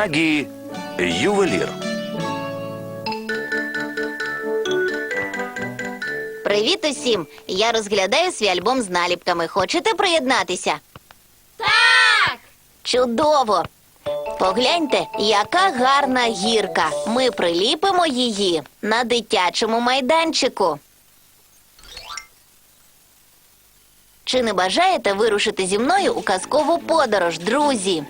Дагі ювелір. Привіт усім! Я розглядаю свій альбом з наліпками. Хочете приєднатися? Так! Чудово! Погляньте, яка гарна гірка. Ми приліпимо її на дитячому майданчику. Чи не бажаєте вирушити зі мною у казкову подорож, друзі?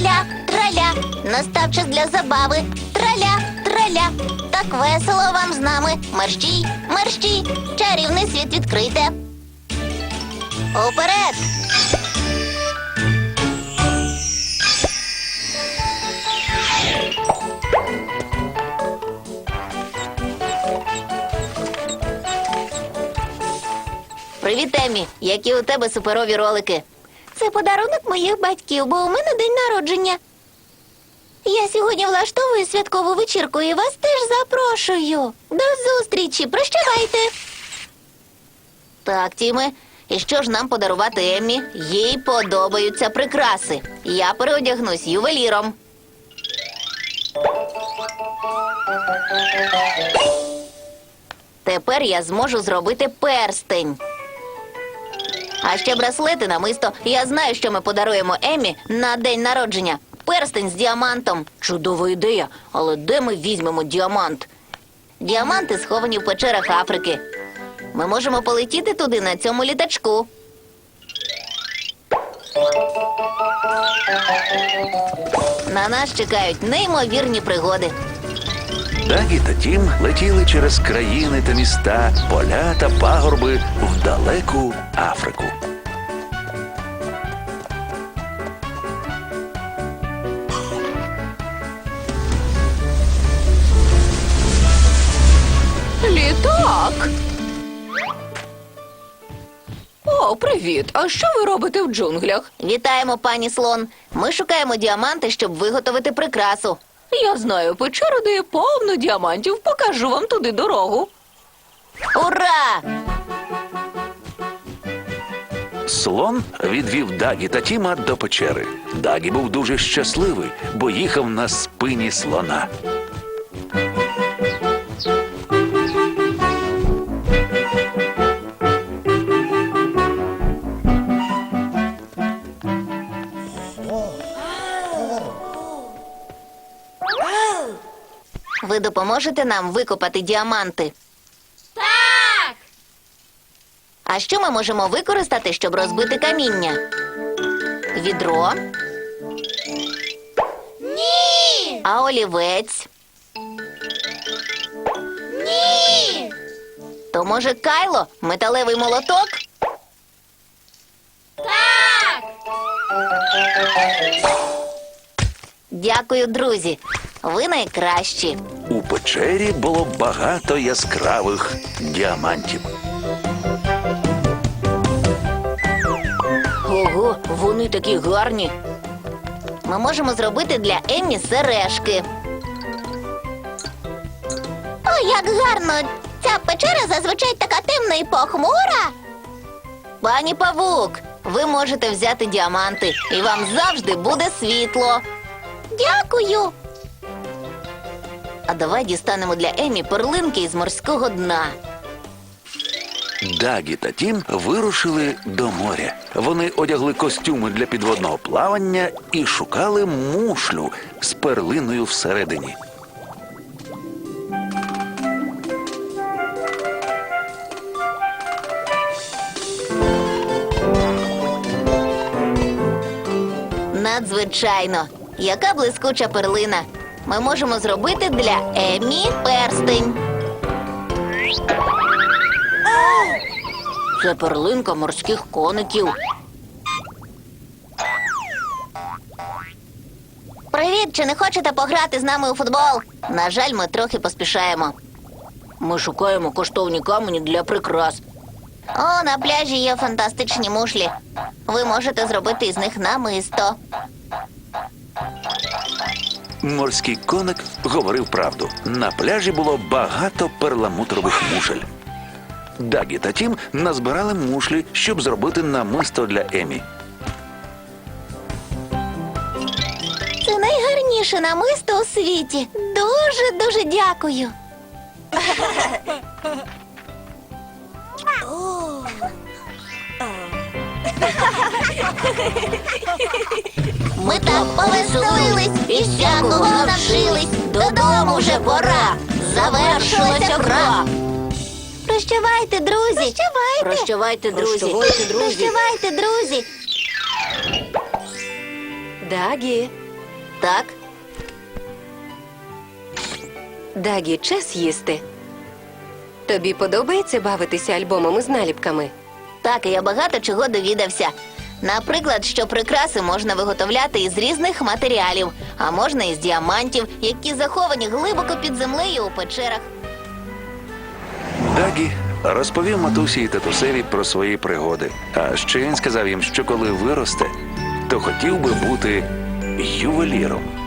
Траля, траля, настав час для забави. Траля, траля. Так весело вам з нами. Мерщій, мерщій, чарівний світ відкрите. Уперед! Привіт, Емі. Які у тебе суперові ролики? Це подарунок моїх батьків, бо у мене день народження. Я сьогодні влаштовую святкову вечірку і вас теж запрошую. До зустрічі, прощавайте. Так, Тіме, і що ж нам подарувати Еммі? Їй подобаються прикраси. Я переодягнусь ювеліром. Тепер я зможу зробити перстень. А ще браслети намисто. Я знаю, що ми подаруємо Емі на день народження. Перстень з діамантом. Чудова ідея. Але де ми візьмемо діамант? Діаманти сховані в печерах Африки. Ми можемо полетіти туди на цьому літачку. На нас чекають неймовірні пригоди. Дагі та Тім летіли через країни та міста, поля та пагорби в далеку Африку. Літак. О, привіт. А що ви робите в джунглях? Вітаємо, пані слон. Ми шукаємо діаманти, щоб виготовити прикрасу. Я знаю печеру, де є повно діамантів. Покажу вам туди дорогу. Ура! Слон відвів Дагі та Тіма до печери. Дагі був дуже щасливий, бо їхав на спині слона. Ви допоможете нам викопати діаманти. Так! А що ми можемо використати, щоб розбити каміння? Відро, Ні! а олівець. Ні! То може кайло, металевий молоток? Так! Дякую, друзі. Ви найкращі. У печері було багато яскравих діамантів. Ого, вони такі гарні. Ми можемо зробити для Еммі сережки. О, як гарно! Ця печера зазвичай така темна і похмура. Пані Павук, ви можете взяти діаманти, і вам завжди буде світло. Дякую. А давай дістанемо для Емі перлинки із морського дна. Дагі та Тім вирушили до моря. Вони одягли костюми для підводного плавання і шукали мушлю з перлиною всередині. Надзвичайно. Яка блискуча перлина. Ми можемо зробити для Емі перстень. Це перлинка морських коників. Привіт, чи не хочете пограти з нами у футбол? На жаль, ми трохи поспішаємо. Ми шукаємо коштовні камені для прикрас. О, на пляжі є фантастичні мушлі. Ви можете зробити із них намисто. Морський коник говорив правду. На пляжі було багато перламутрових мушель. Дагі та Тім назбирали мушлі, щоб зробити намисто для Емі. Це найгарніше намисто у світі. Дуже дуже дякую. Ми так і всякого навчились. Додому вже пора. Завершилася гра. Прощавайте, друзі. Прощавайте. Друзі. Прощавайте, друзі. Прощавайте, друзі. Дагі, Так, Дагі, час їсти. Тобі подобається бавитися альбомами з наліпками? так, я багато чого довідався. Наприклад, що прикраси можна виготовляти із різних матеріалів, а можна із діамантів, які заховані глибоко під землею у печерах. Дагі розповів матусі і татусеві про свої пригоди. А ще він сказав їм, що коли виросте, то хотів би бути ювеліром.